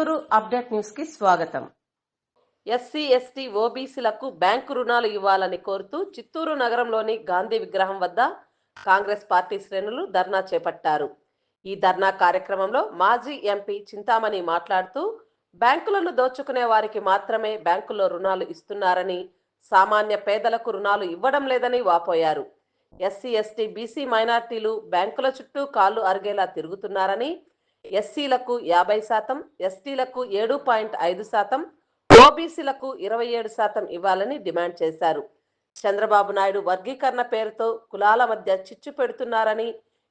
Chittoor update న్యూస్కి స్వాగతం. SC ST ఓబీసీలకు bank రుణాలు ఇవ్వాలని కోరుతూ చిత్తూరు నగరంలోని గాంధీ విగ్రహం వద్ద కాంగ్రెస్ పార్టీ శ్రేణులు ధర్నా చేపట్టారు. ఈ ధర్నా కార్యక్రమంలో మాజీ ఎంపీ చింతామణి మాట్లాడుతూ బ్యాంకులను దోచుకునే వారికి మాత్రమే బ్యాంకులో రుణాలు ఇస్తున్నారని సామాన్య పేదలకు రుణాలు ఇవ్వడం లేదని వాపోయారు. ఎస్సీ ఎస్టీ బీసీ మైనార్టీలు బ్యాంకుల చుట్టూ కాళ్ళు అరిగేలా తిరుగుతున్నారని ఎస్సీలకు యాభై శాతం ఎస్టీలకు ఏడు పాయింట్ ఐదు శాతం ఓబీసీలకు ఇరవై ఏడు శాతం ఇవ్వాలని డిమాండ్ చేశారు. చంద్రబాబు నాయుడు వర్గీకరణ పేరుతో కులాల మధ్య చిచ్చు పెడుతున్నారని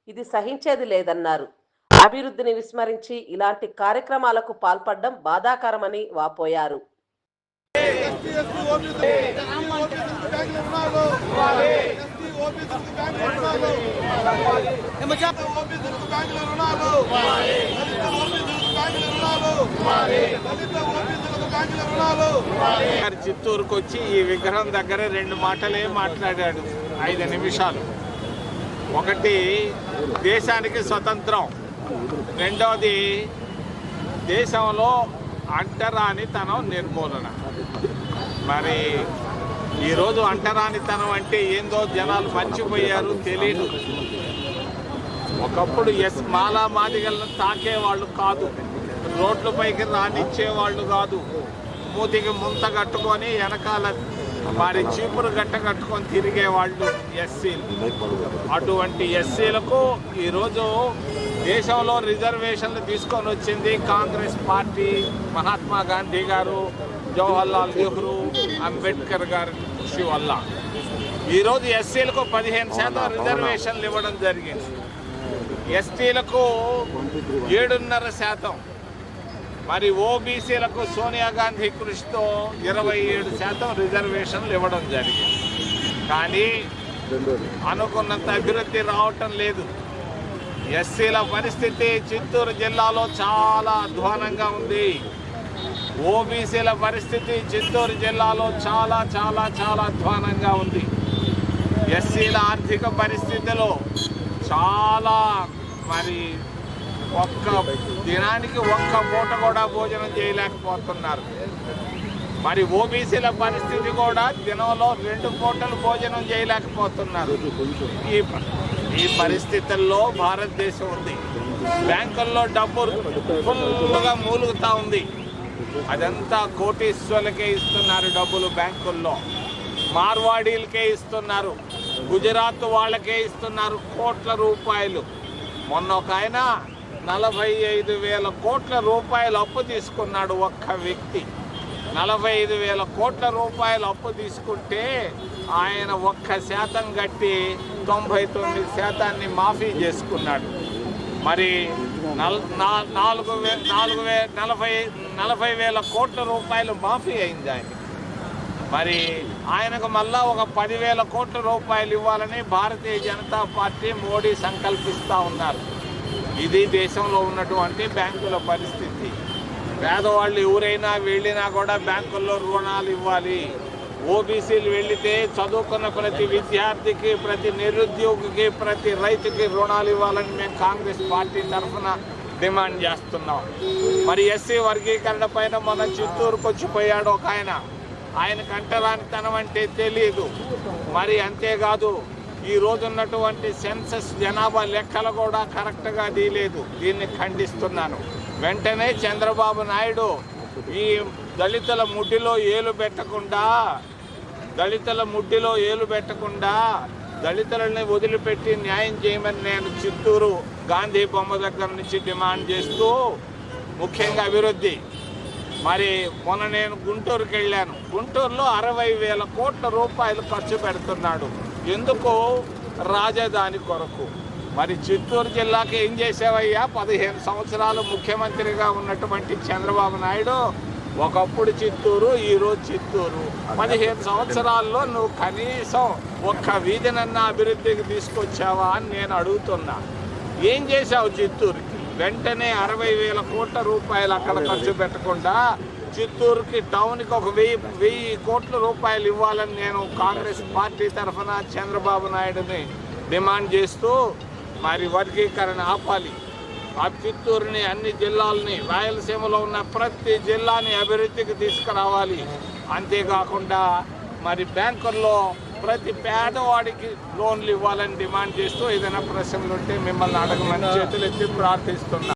ఇది సహించేది లేదన్నారు. అభివృద్ధిని విస్మరించి ఇలాంటి కార్యక్రమాలకు పాల్పడడం బాధాకరమని వాపోయారు. ఎస్టీ ఎస్టీ ఓబీసీ బ్యాంకుల రుణాలు ఓబీసీ బ్యాంకుల రుణాలు దళిత ఓబీసీ బ్యాంకుల రుణాలు దళిత ఓబీసీ బ్యాంకుల రుణాలు చిత్తూరుకు వచ్చి ఈ విగ్రహం దగ్గర రెండు మాటలే మాట్లాడాడు. ఐదు నిమిషాలు. ఒకటి దేశానికి స్వతంత్రం. రెండవది దేశంలో అంటరానితనం నిర్మూలన. మరి ఈరోజు అంటరానితనం అంటే ఏందో జనాలు మర్చిపోయారు తెలియదు ఒకప్పుడు ఎస్ మాలా మాదిగలను తాకేవాళ్ళు కాదు రోడ్లపైకి రానిచ్చేవాళ్ళు కాదు. మూతికి ముంత కట్టుకొని వెనకాల వారి చీపురు గట్ట కట్టుకొని తిరిగేవాళ్ళు ఎస్సీలు. అటువంటి ఎస్సీలకు ఈరోజు దేశంలో రిజర్వేషన్లు తీసుకొని వచ్చింది కాంగ్రెస్ పార్టీ మహాత్మా గాంధీ గారు జవహర్లాల్ నెహ్రూ అంబేద్కర్ గారి కృషి వల్ల. ఈరోజు ఎస్సీలకు పదిహేను శాతం రిజర్వేషన్లు ఇవ్వడం జరిగింది. ఎస్టీలకు ఏడున్నర శాతం. మరి ఓబీసీలకు సోనియా గాంధీ కృషితో ఇరవై ఏడు శాతం రిజర్వేషన్లు ఇవ్వడం జరిగింది. కానీ అనుకున్నంత అభివృద్ధి రావటం లేదు. ఎస్సీల పరిస్థితి చిత్తూరు జిల్లాలో చాలా అధ్వానంగా ఉంది. ఓబీసీల పరిస్థితి చిత్తూరు జిల్లాలో చాలా చాలా చాలా అధ్వానంగా ఉంది. ఎస్సీల ఆర్థిక పరిస్థితిలో చాలా మరి ఒక్క దినానికి ఒక్క పూట కూడా భోజనం చేయలేకపోతున్నారు. మరి ఓబీసీల పరిస్థితి కూడా దినంలో రెండు పూటలు భోజనం చేయలేకపోతున్నారు. ఈ ఈ పరిస్థితుల్లో భారతదేశం ఉంది. బ్యాంకుల్లో డబ్బు ఫుల్గా మూలుగుతా ఉంది. అదంతా కోటీశ్వర్లకే ఇస్తున్నారు డబ్బులు బ్యాంకుల్లో. మార్వాడీలకే ఇస్తున్నారు. గుజరాత్ వాళ్ళకే ఇస్తున్నారు కోట్ల రూపాయలు. మొన్న ఒక ఆయన నలభై ఐదు వేల కోట్ల రూపాయలు అప్పు తీసుకున్నాడు ఒక్క వ్యక్తి. నలభై ఐదు వేల కోట్ల రూపాయలు అప్పు తీసుకుంటే ఆయన ఒక్క శాతం కట్టి తొంభై తొమ్మిది శాతాన్ని మాఫీ చేసుకున్నాడు. మరి నాలుగు వే నాలుగు వే నలభై నలభై వేల కోట్ల రూపాయలు మాఫీ అయింది ఆయనకి. మరి ఆయనకు మళ్ళా ఒక పదివేల కోట్ల రూపాయలు ఇవ్వాలని భారతీయ జనతా పార్టీ మోడీ సంకల్పిస్తూ ఉన్నారు. ఇది దేశంలో ఉన్నటువంటి బ్యాంకుల పరిస్థితి. పేదవాళ్ళు ఎవరైనా వెళ్ళినా కూడా బ్యాంకుల్లో రుణాలు ఇవ్వాలి. ఓబీసీలు వెళితే చదువుకున్న ప్రతి విద్యార్థికి ప్రతి నిరుద్యోగికి ప్రతి రైతుకి రుణాలు ఇవ్వాలని మేము కాంగ్రెస్ పార్టీ తరఫున డిమాండ్ చేస్తున్నాం. మరి ఎస్సీ వర్గీకరణ పైన మన చిత్తూరుకు వచ్చిపోయాడు ఒక ఆయన. ఆయన కంటరానితనం అంటే తెలియదు మరి అంతేకాదు ఈ రోజు ఉన్నటువంటి సెన్సస్ జనాభా లెక్కలు కూడా కరెక్ట్గా తీయలేదు. దీన్ని ఖండిస్తున్నాను. వెంటనే చంద్రబాబు నాయుడు ఈ దళితుల ముడ్డిలో ఏలు పెట్టకుండా దళితుల ముడ్డిలో ఏలు పెట్టకుండా దళితులని వదిలిపెట్టి న్యాయం చేయమని నేను చిత్తూరు గాంధీ బొమ్మ దగ్గర నుంచి డిమాండ్ చేస్తూ ముఖ్యంగా అభివృద్ధి. మరి మొన్న నేను గుంటూరుకి వెళ్ళాను. గుంటూరులో అరవై వేల కోట్ల రూపాయలు ఖర్చు పెడుతున్నాడు. ఎందుకు రాజధాని కొరకు. మరి చిత్తూరు జిల్లాకి ఏం చేసావయ్యా? పదిహేను సంవత్సరాలు ముఖ్యమంత్రిగా ఉన్నటువంటి చంద్రబాబు నాయుడు ఒకప్పుడు చిత్తూరు ఈరోజు చిత్తూరు. పదిహేను సంవత్సరాల్లో నువ్వు కనీసం ఒక్క వీధినన్నా అభివృద్ధికి తీసుకొచ్చావా అని నేను అడుగుతున్నా. ఏం చేశావు చిత్తూరుకి? వెంటనే అరవై వేల కోట్ల రూపాయలు అక్కడ ఖర్చు పెట్టకుండా చిత్తూరుకి టౌన్కి ఒక వెయ్యి వెయ్యి కోట్ల రూపాయలు ఇవ్వాలని నేను కాంగ్రెస్ పార్టీ తరఫున చంద్రబాబు నాయుడుని డిమాండ్ చేస్తూ మరి వర్గీకరణ ఆపాలి. ఆ చిత్తూరుని అన్ని జిల్లాలని రాయలసీమలో ఉన్న ప్రతి జిల్లాని అభివృద్ధికి తీసుకురావాలి. అంతేకాకుండా మరి బ్యాంకుల్లో ప్రతి పేదవాడికి లోన్లు ఇవ్వాలని డిమాండ్ చేస్తూ ఏదైనా ప్రశ్నలు ఉంటే మిమ్మల్ని అడగమని చేతులు ఎత్తి ప్రార్థిస్తున్నా.